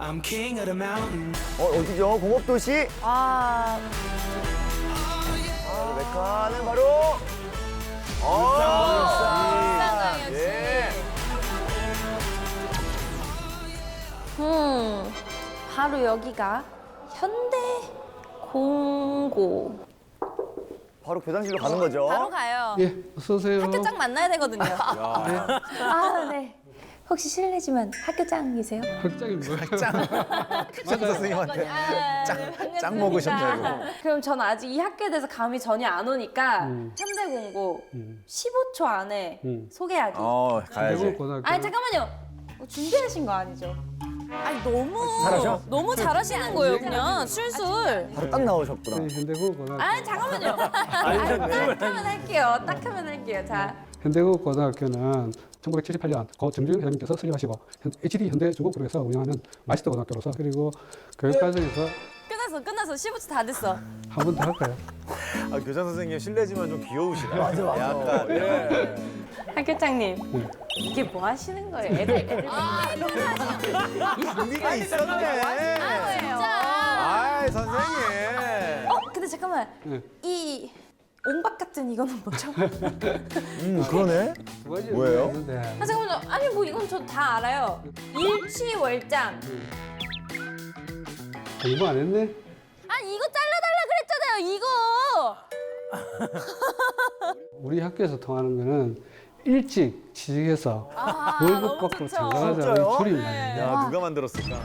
I'm king of the mountain. 어, 어디죠? 공업도시? 아, 아, 메카는 바로 어, 역시. 예. 음, 바로 여기가 현대 공고. 바로 교장실로 가는 거죠. 바로 가요. 예, 어서 오세요. 학교장 만나야 되거든요. 아, 네. 혹시 실례지만 학교장이세요? 학장이 뭐예요? 교장 선생님한테 아, 짱- 네. 짱 먹으셨냐고. 그럼 전 아직 이 학교에 대해서 감이 전혀 안 오니까 음. 현대공고 음. 15초 안에 음. 소개하기. 어, 대구 가야지. 고등학교. 아니 잠깐만요. 어, 준비하신 거 아니죠? 아니 너무 잘하셔? 너무 잘하시는 거예요 그냥 술술. 바로 딱 나오셨구나. 현대구 고등학교. 아 잠깐만요. 딱 하면 할게요. 딱 하면 할게요. 자. 현대구 고등학교는 1978년 고 정준 회장님께서 설립하시고 현- HD 현대 중국그룹에서 운영하는 마스터 고등학교로서 그리고 교육과정에서 끝났어 끝났어 15초 다 됐어 한 번 더 할까요? 아, 교장 선생님 실례지만 좀 귀여우시다. 맞아, 맞아. 약간 예. 학교장님 네. 이게 뭐 하시는 거예요 애들 애들 준비가 있었네. 진짜 아이 선생님. 어 근데 잠깐만 네. 이 옹박 같은 이거는 뭐죠? 음, 그러네. 두 가지 뭐예요? 있는데 아 잠깐만요 아니 뭐 이건 저 다 알아요 일취월장 공부 안 했네? 아니 이거 잘라달라 그랬잖아요 이거 우리 학교에서 통하는 거는 일찍 취직해서 아, 월급 너무 받고 좋죠. 장가가자는 진짜요? 줄임말이에요. 네. 야 누가 만들었을까?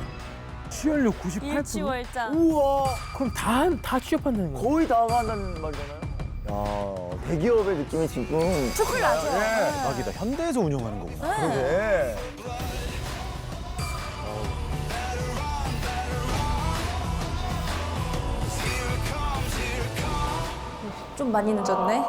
취업률 98%? 일취월장 우와, 그럼 다, 다 취업한다는 거예요? 거의 다 간다는 말이잖아요. 야, 대기업의 느낌이 지금 촛불 나죠? 대박이다. 현대에서 운영하는 거구나. 그러게. 좀 많이 늦었네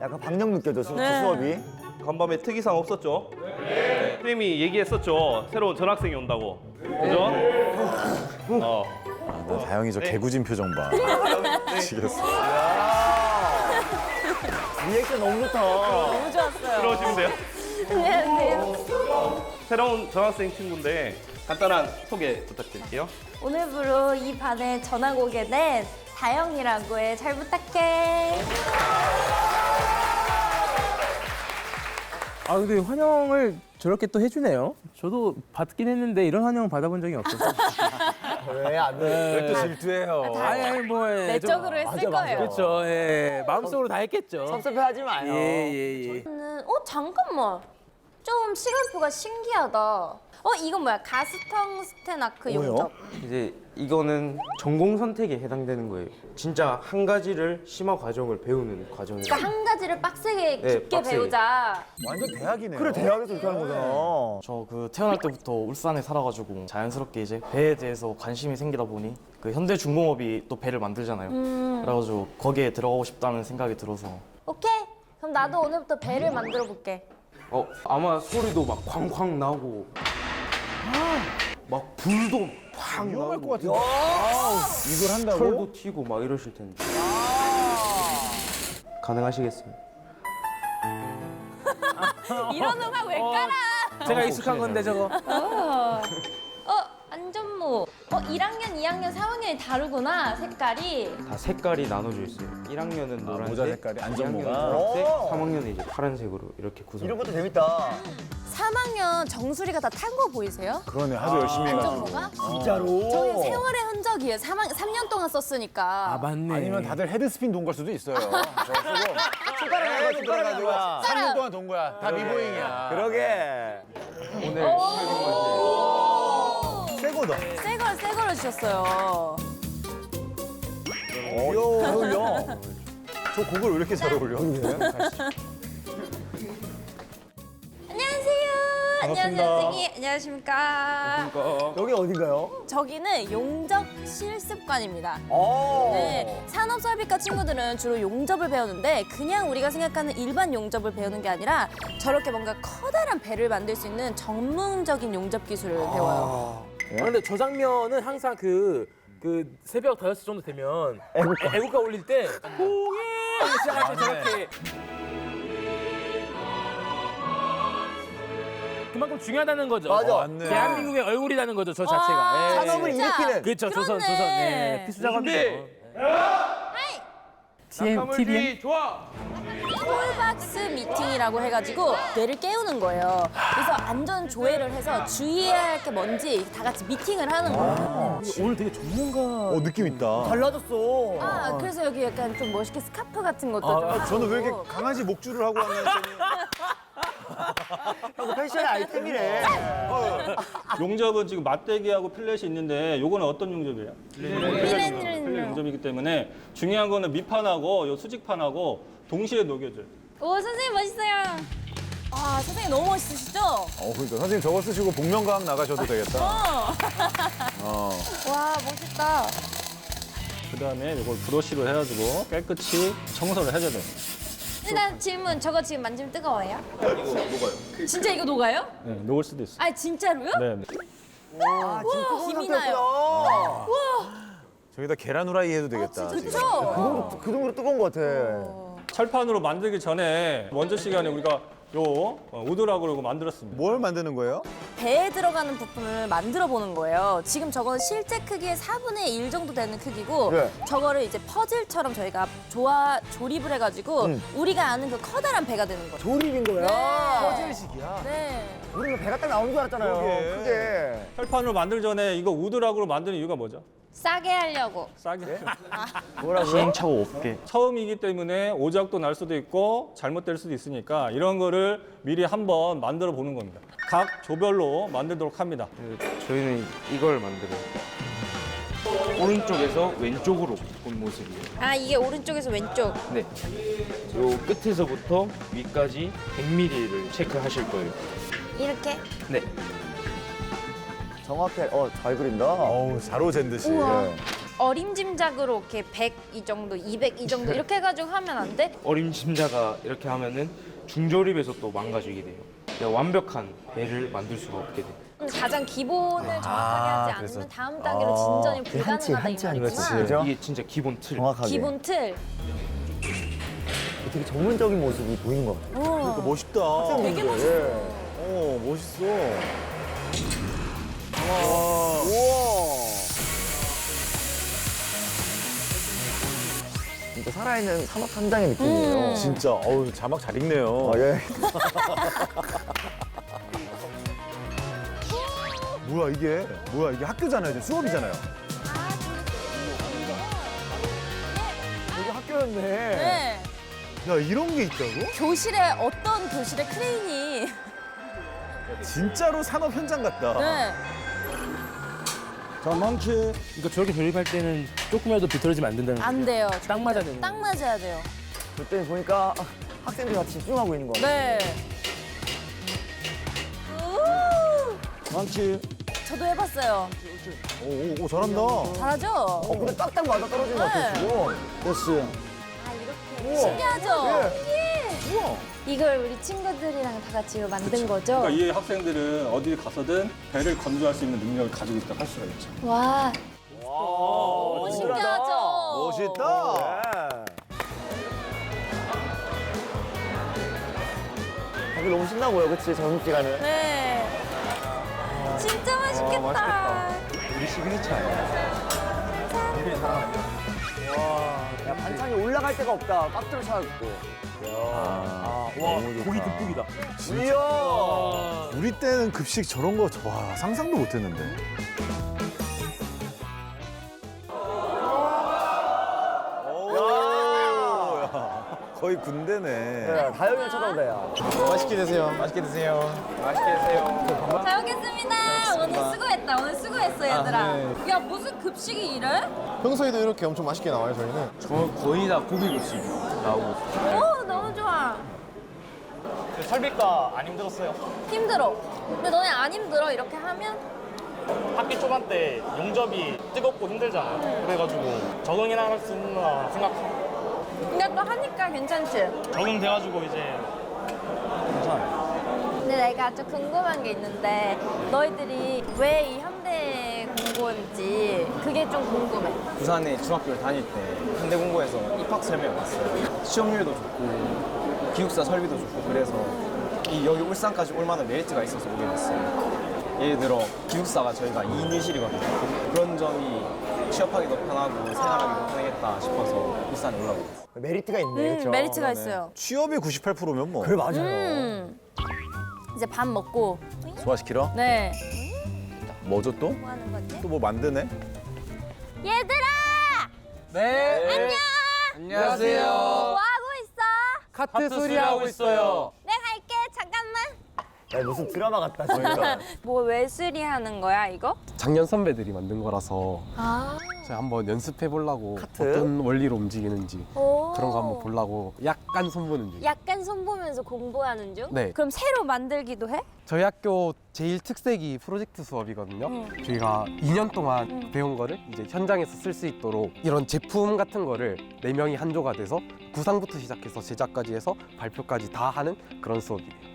약간 박력 느껴져, 수, 네. 수업이. 간밤에 특이사항 없었죠? 네. 선생님이 얘기했었죠. 새로운 전학생이 온다고. 그죠? 어. 아, 나 다영이 저 개구진 표정 봐. 미치겠어. 리액션 너무 좋다. 너무 좋았어요 들어오시면 돼요. 안녕하세요 새로운 전학생 친구인데 간단한 소개 부탁드릴게요. 오늘부로 이 반에 전학 오게 된 다영이라고 해 잘 부탁해 아 근데 환영을 저렇게 또 해주네요. 저도 받긴 했는데 이런 환영은 받아본 적이 없어서. 왜, 안 돼? 또 질투해요. 아니 아니 뭐 예, 좀- 내적으로 했을 맞아, 맞아. 거예요 그렇죠. 예. 마음속으로 다 했겠죠. 섭섭해하지 마요. 예 예 예. 저는 어 잠깐만 좀 시간표가 신기하다 어 이건 뭐야 가스텅스텐 아크 뭐예요? 용접 이제 이거는 전공 선택에 해당되는 거예요. 진짜 한 가지를 심화 과정을 배우는 과정이에요. 그러니까 한 가지를 빡세게 네, 깊게 빡세게. 배우자 완전 대학이네요. 그래, 대학에서 이렇게 하는 거잖아. 저 그 태어날 때부터 울산에 살아가지고 자연스럽게 이제 배에 대해서 관심이 생기다 보니 그 현대 중공업이 또 배를 만들잖아요. 그래가지고 거기에 들어가고 싶다는 생각이 들어서 오케이 그럼 나도 오늘부터 배를 만들어 볼게 어, 아마 소리도 막 쾅쾅 나고 막 불도 확 위험할 나고 것 같은데. 이걸 한다고? 털도 튀고 막 이러실 텐데. 가능하시겠어요? 이런 음악 왜 깔아 제가 익숙한 건데 저거. 어 안전모 어 1학년 2학년 3학년이 다르구나 색깔이 다 색깔이 나눠져 있어요. 1학년은 노란색, 모자 색깔이, 안전모가. 2학년은 초록색, 오. 3학년은 이제 파란색으로 이렇게 구성. 이런 것도 재밌다. 3학년 정수리가 다 탄 거 보이세요? 그러네. 하도 열심히 해가지고. 안전모가? 진짜로. 저희 세월의 흔적이에요 3학, 3년 동안 썼으니까 아 맞네. 아니면 다들 헤드스핀 돈 걸 수도 있어요. 저거 쓰고. 손가락 손가락 가지고 3년 동안 돈 거야. 다 미보잉이야. 그러게. 오늘 새 거다. 새걸 새 걸로 주셨어요 귀여워. 잘 어울려. 저 곡을 왜 이렇게 잘 어울려? 안녕하세요 안녕하세요 선생님 안녕하십니까. 여기 어딘가요? 저기는 용접 실습관입니다. 어. 네, 산업설비과 친구들은 주로 용접을 배우는데 그냥 우리가 생각하는 일반 용접을 배우는 게 아니라 저렇게 뭔가 커다란 배를 만들 수 있는 전문적인 용접 기술을 배워요. 아, 근데 저 장면은 항상 그, 그 새벽 5시 정도 되면 애국가. 울릴 때 홍해 시작할 때 저렇게 그만큼 중요하다는 거죠. 맞아. 맞네. 대한민국의 얼굴이라는 거죠, 저 아, 자체가. 예. 산업을 진짜. 일으키는. 그렇죠, 조선, 그렇네. 조선. 예, 필수 작업이죠. TM, TVN? 콜박스 미팅이라고 해가지고 뇌를 깨우는 거예요. 그래서 안전 조회를 해서 주의해야 할 게 뭔지 다 같이 미팅을 하는 거예요. 오늘 되게 전문가. 어 느낌 있다. 달라졌어. 아, 그래서 여기 약간 좀 멋있게 스카프 같은 것도 좀 아, 저는 왜 이렇게. 강아지 목줄을 하고 왔나 했더니 형 패션의 아이템이래. 용접은 지금 맞대기하고 필렛이 있는데 요거는 어떤 용접이에요? 필렛 용접이기 때문에 중요한 거는 밑판하고 요 수직판하고 동시에 녹여줘요. 오, 선생님 멋있어요. 아, 선생님 너무 멋있으시죠? 어 그러니까 선생님 저거 쓰시고 복면가왕 나가셔도 되겠다. 어. 와, 멋있다. 그 다음에 요걸 브러쉬로 해가지고 깨끗이 청소를 해줘야 돼요. 일단 질문, 저거 지금 만지면 뜨거워요? 이거 녹아요. 진짜 이거 녹아요? 네, 녹을 수도 있어요. 아, 진짜로요? 네. 네. 아, 지금 뜨거운 힘이 상태였구나. 저기다 계란 후라이 해도 되겠다. 진짜 지금. 좋죠? 그 정도로 뜨거운 것 같아. 철판으로 만들기 전에 먼저 시간에 우리가 요 어, 우드라고 그러고 만들었습니다. 뭘 만드는 거예요? 배에 들어가는 부품을 만들어 보는 거예요. 지금 저건 실제 크기의 4분의 1 정도 되는 크기고 네. 저거를 이제 퍼즐처럼 저희가 조화, 조립을 해가지고 음. 우리가 아는 그 커다란 배가 되는 거죠. 조립인 거야. 네. 퍼즐식이야. 네. 우리가 배가 딱 나오는 줄 알았잖아요. 그러게. 크게. 철판으로 만들기 전에 이거 우드락으로 만드는 이유가 뭐죠? 싸게 하려고. 싸게. 뭐라고요? 시행착오 없게. 처음이기 때문에 오작도 날 수도 있고 잘못될 수도 있으니까 이런 거를 미리 한번 만들어 보는 겁니다. 각 조별로 만들도록 합니다. 그 저희는 이걸 만들어요. 오른쪽에서 왼쪽으로 본 모습이에요. 아 이게 오른쪽에서 왼쪽. 네. 요 끝에서부터 위까지 100mm를 체크하실 거예요. 이렇게. 네. 정확해. 어, 잘 그린다. 어우 자로 잰 듯이. 우와. 예. 어림짐작으로 이렇게 100 이 정도, 200 이 정도 이렇게 해가지고 하면 안 돼? 어림짐자가 이렇게 하면은 중조립에서 또 망가지게 돼요. 그러니까 완벽한 배를 만들 수가 없게 돼요. 음, 가장 기본을 정확하게 하지 않으면 다음 단계로 진전이 그 한치, 불가능하다 이 한치, 한치. 말이구나. 그죠? 이게 진짜 기본 틀. 정확하게. 기본 틀. 되게 전문적인 모습이 보이는 것 같아. 어. 그 멋있다. 되게 멋있어. 어 멋있어. 진짜 살아있는 산업 현장의 느낌이에요. 음. 진짜 어우 자막 잘 읽네요. 아, 예. 뭐야 이게? 뭐야 이게 학교잖아요. 지금 수업이잖아요. 여기 학교였네. 네. 야 이런 게 있다고? 교실에 어떤 교실에 크레인이 진짜로 산업 현장 같다. 네. 자, 망치. 그러니까 저렇게 조립할 때는 조금이라도 비틀어지면 안 된다는 안 돼요. 딱 맞아야 되는 딱 맞아야 돼요. 그때 보니까 학생들이 다 집중하고 있는 거 같아요. 네. 우! 망치. 저도 해봤어요. 오, 오, 오 잘한다. 잘하죠? 어, 근데 딱딱 맞아 떨어지는 것 같아, 네. 지금. 됐어요. 아 이렇게 신기하죠? 우와. 이걸 우리 친구들이랑 다 같이 만든 거죠? 그러니까 이 학생들은 어디 가서든 배를 건조할 수 있는 능력을 가지고 있다 할 수가 있죠. 와, 와, 신기하죠? 멋있다. 거기 너무 신나 보여, 그치? 점심 시간은. 네. 진짜 맛있겠다. 우리 시그니처 아니야? 야, 반찬이 올라갈 데가 없다. 깍두를 찾아듣고. 아, 와, 고기 듬뿍이다. 이야. 우리 때는 급식 저런 거 와, 상상도 못 했는데. 오, 야, 거의 군대네. 야, 다영이를 쳐다본다, 야. 맛있게 드세요. 맛있게 드세요. 맛있게 드세요. 잘 먹겠습니다. 오늘 수고했다. 오늘 수고했어, 얘들아. 야, 무슨 급식이 이래? 평소에도 이렇게 엄청 맛있게 나와요 저희는 저 거의 다 고기 급식 나오고 오, 너무 좋아. 설비과 안 힘들었어요? 힘들어. 근데 너네 안 힘들어? 이렇게 하면? 학기 초반 때 용접이 뜨겁고 힘들잖아요. 그래가지고 적응이나 할 수 있나 생각하고 근데 또 하니까 괜찮지? 적응돼가지고 이제 근데 내가 좀 궁금한 게 있는데 너희들이 왜 이 공고인지 그게 좀 궁금해. 부산에 중학교를 다닐 때 현대공고에서 입학 설명을 왔어요 시험률도 좋고 기숙사 설비도 좋고 그래서 이 여기 울산까지 올 만한 메리트가 있어서 오게 됐어요. 예를 들어 기숙사가 저희가 2인실이거든요. 그런 점이 취업하기도 편하고 생활하기도 편하겠다 싶어서 울산에 올라오게 됐어요. 메리트가 있네. 음, 그렇죠? 메리트가 있어요. 취업이 98%면 뭐. 그래 맞아요. 음. 이제 밥 먹고 소화시키러? 네. 뭐죠 또? 뭐 하는 거지? 또 뭐 만드네? 얘들아! 네. 안녕! 안녕하세요. 뭐 하고 있어? 카트 수리하고 있어요. 야, 무슨 드라마 같다 진짜. 뭐왜 수리하는 거야, 이거? 작년 선배들이 만든 거라서 아. 제가 한번 연습해 보려고 카트? 어떤 원리로 움직이는지 오. 그런 거 한번 보려고 약간 손보는 중. 약간 손보면서 공부하는 중? 네. 그럼 새로 만들기도 해? 저희 학교 제일 특색이 프로젝트 수업이거든요. 응. 저희가 2년 동안 응. 배운 거를 이제 현장에서 쓸 수 있도록 이런 제품 같은 거를 네 명이 한 조가 돼서 구상부터 시작해서 제작까지 해서 발표까지 다 하는 그런 수업이에요.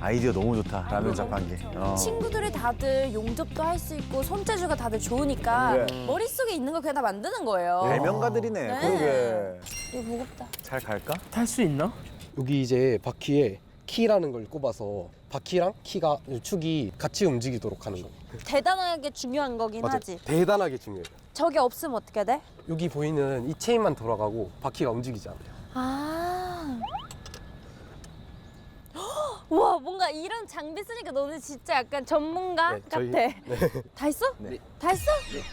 아이디어 너무 좋다. 라면 자판기. 어. 친구들이 다들 용접도 할 수 있고 손재주가 다들 좋으니까 네. 머릿속에 있는 걸 그냥 다 만드는 거예요. 대명가들이네. 네. 그러게. 이거 무겁다. 잘 갈까? 탈 수 있나? 여기 이제 바퀴에 키라는 걸 꼽아서 바퀴랑 키가 축이 같이 움직이도록 하는 거. 대단하게 중요한 거긴. 하지. 대단하게 중요해요. 저게 없으면 어떻게 돼? 여기 보이는 이 체인만 돌아가고 바퀴가 움직이지 않아요. 아. 와 뭔가 이런 장비 쓰니까 너는 진짜 약간 전문가 네, 저희- 같아. 다 했어? 네. 다 했어?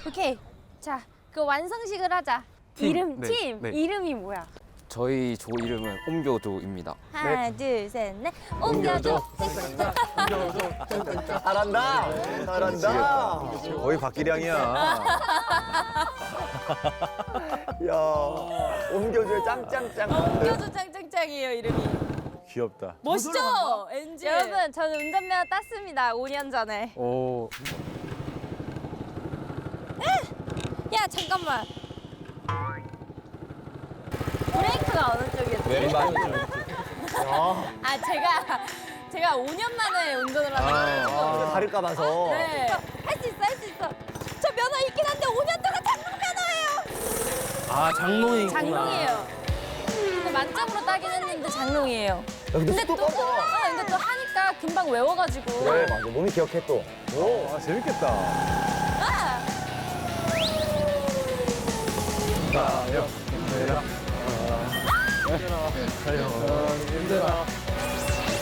오케이. 자, 그 완성식을 하자. 팀. 이름 네, 팀 네. 이름이 뭐야? 저희 조 이름은 옴교조입니다. 하나, 둘, 셋, 넷. 옮겨줘. 잘한다. 잘한다. 거의 박기량이야. 야, 옮겨줘요 짱짱짱. 옮겨줘 짱짱짱이에요 이름이. 귀엽다. 멋있죠? 엔진. 여러분, 저는 운전면허 땄습니다. 5년 전에. 오, 야, 잠깐만. 브레이크가 어느 쪽이었지? 아, 제가 제가 5년 만에 운전을 하는 거예요. 다를까 봐서. 네. 할 수 있어, 할 수 있어. 저 면허 있긴 한데 5년 동안 장롱 면허예요. 아 장롱이 장롱이에요. 근데 만점으로 따긴 했는데 장롱이에요. 야, 근데 또, 속도 아. 근데 또 하니까 금방 외워가지고. 그래 맞아. 몸이 기억해 또. 오. 아, 재밌겠다. 아,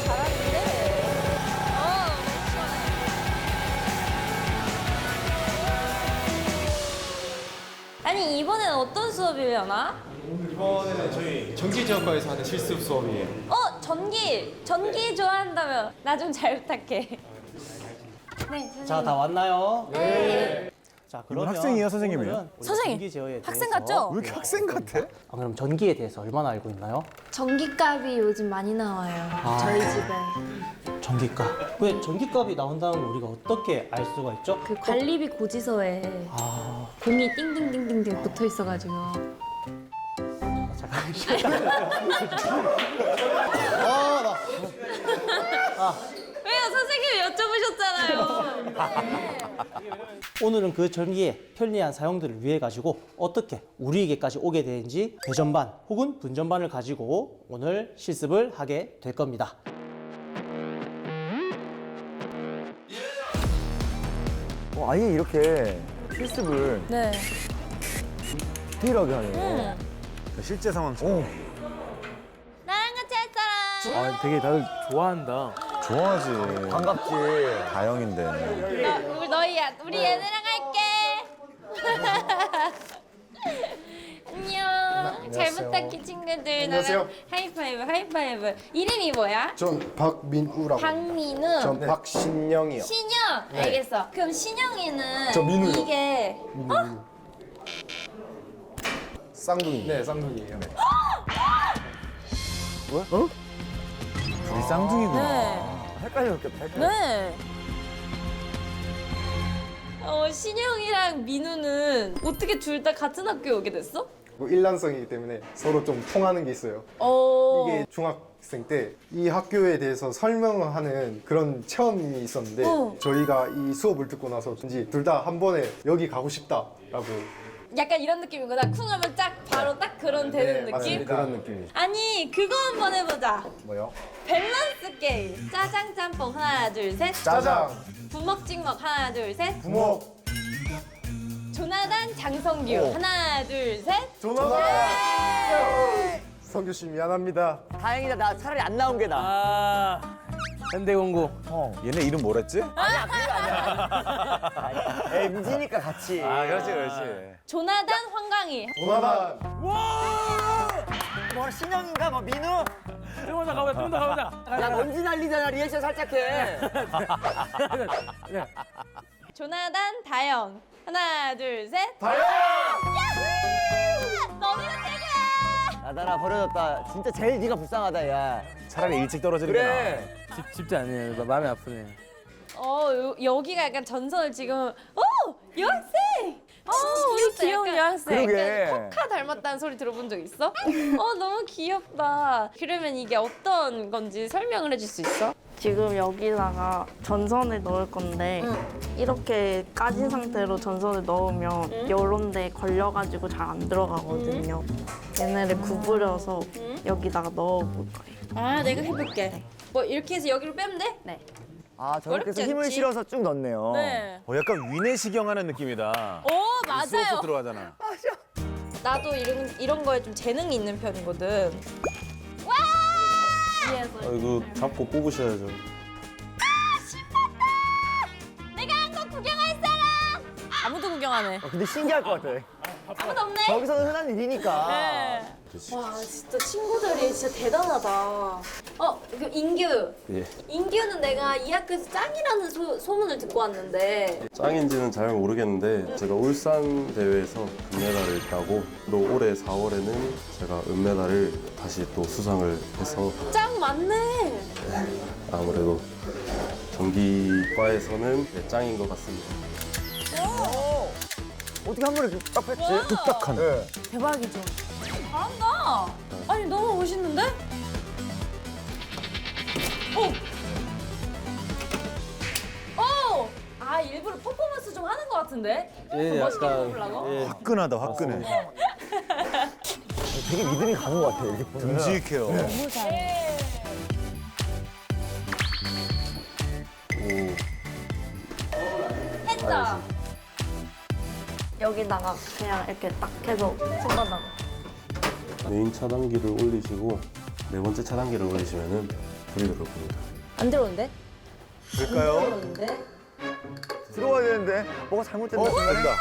잘하는데. 어, 너무 시원해. 아니 이번엔 어떤 수업이려나? 이번에는 저희 전기지원과에서 하는 실습 수업이에요. 어 전기 전기 좋아한다며 나좀 잘 부탁해. 네 선생님. 자, 다 왔나요? 네. 자, 이분 학생이에요? 오늘은 우리 선생님, 전기 제어에 학생 대해서 같죠? 왜 이렇게 학생 같아? 아, 그럼 전기에 대해서 얼마나 알고 있나요? 전기값이 요즘 많이 나와요. 저희 집에 전기값. 왜 전기값이 나온다는 걸 우리가 어떻게 알 수가 있죠? 그 관리비 고지서에 아, 공이 띵띵띵띵띵 붙어 있어가지고. 잠깐. 왜요 선생님이 여쭤보셨잖아요. 오늘은 그 전기의 편리한 사용들을 위해 가지고 어떻게 우리에게까지 오게 되는지 배전반 혹은 분전반을 가지고 오늘 실습을 하게 될 겁니다. 어, 아예 이렇게 실습을 네. 디테일하게 하네요. 응. 실제 상황. 나랑 같이 할 사람. 아 되게 다들 좋아한다. 좋아하지. 반갑지. 다영인데. 너, 우리 너희야. 우리 얘네랑 할게. 안녕. 잘 부탁해 친구들. 안녕하세요. 나랑 하이파이브 하이파이브. 이름이 뭐야? 전 박민우라고. 박민우. 전 박신영이요. 신영. 알겠어. 그럼 신영이는 저 민우요. 이게 쌍둥이. 네, 쌍둥이에요. 우리 쌍둥이구나. 네. 헷갈렸겠다. 헷갈렸 네. 어, 신영이랑 민우는 어떻게 둘 다 같은 학교에 오게 됐어? 뭐 일란성이기 때문에 서로 좀 통하는 게 있어요. 어. 이게 중학생 때 이 학교에 대해서 설명하는 그런 체험이 있었는데 어. 저희가 이 수업을 듣고 나서든지 둘 다 한 번에 여기 가고 싶다라고 약간 이런 느낌이구나. 쿵 하면 딱 바로 딱 그런 되는 느낌? 그런 느낌이죠. 아니 그거 한번 해보자. 뭐요? 밸런스 게임. 짜장 짬뽕 하나 둘 셋. 짜장, 부먹 찍먹 하나 둘 셋. 부먹, 조나단 장성규 하나 둘 셋. 조나단. 성규 씨 미안합니다. 다행이다. 나 차라리 안 나온 게 나. 아 현대공고 얘네 이름 뭐랬지? 아니야, 그게 아니야. MG니까 같이. 아 그렇지 그렇지. 조나단 황강희. 조나단, 뭐 신영인가 뭐 민우? 좀더 가보자 좀더 가보자 야 먼지 날리잖아 리액션 살짝 해. 조나단 다영 하나 둘 셋. 다영! 최고야. 나다라 버려졌다. 진짜 제일 네가 불쌍하다 야. 차라리 일찍 떨어지는 게 나아. 그래. 집, 쉽지 않네요 마- 마음이 아프네 어 요- 여기가 약간 전선을 지금 오 여학생. 어 우리 귀여운 여학생. 그러게. 약간 코카 닮았다는 소리 들어본 적 있어? 어 너무 귀엽다. 그러면 이게 어떤 건지 설명을 해줄 수 있어? 지금 여기다가 전선을 넣을 건데 이렇게 까진 상태로 전선을 넣으면 요런 데 걸려가지고 잘 안 들어가거든요. 얘네를 구부려서 여기다가 넣어볼 거예요. 아 내가 해볼게. 뭐 이렇게 해서 여기로 빼면 돼? 네. 아 저렇게 해서 어렵지 힘을 않지? 실어서 쭉 넣네요. 네. 어 약간 위내시경 하는 느낌이다. 오 맞아요. 들어가잖아. 나도 이런 이런 거에 좀 재능이 있는 편이거든. 와! 위에서 이거 잡고 뽑으셔야죠. 내가 한 거 구경할 사람. 아무도 구경 안 해. 어, 근데 신기할 것 같아. 아무도 없네. 저기서는 흔한 일이니까. 네. 와 진짜 친구들이 진짜 대단하다. 어, 그 인규. 예. 인규는 내가 이 학교에서 짱이라는 소, 소문을 듣고 왔는데 짱인지는 잘 모르겠는데 제가 울산 대회에서 금메달을 따고 또 올해 4월에는 제가 은메달을 다시 또 수상을 해서 짱 맞네. 아무래도 경기과에서는 네, 짱인 것 같습니다. 어떻게 한 번에 이렇게 딱 뺐지? 와. 뚝딱한. 네. 대박이죠. 잘한다. 아니 너무 멋있는데? 오. 오. 아 일부러 퍼포먼스 좀 하는 것 같은데? 예, 멋있게 약간, 보려고? 예. 화끈하다 화끈해. 되게 믿음이 가는 것 같아. 이렇게 보면. 듬직해요. 너무 잘 여기다가 그냥 이렇게 딱 해서 손바닥. 메인 차단기를 올리시고 네 번째 차단기를 올리시면은 불이 들어옵니다. 안 들어오는데? 될까요? 들어오는데? 들어와야 되는데 뭐가 잘못됐나? 어 된다.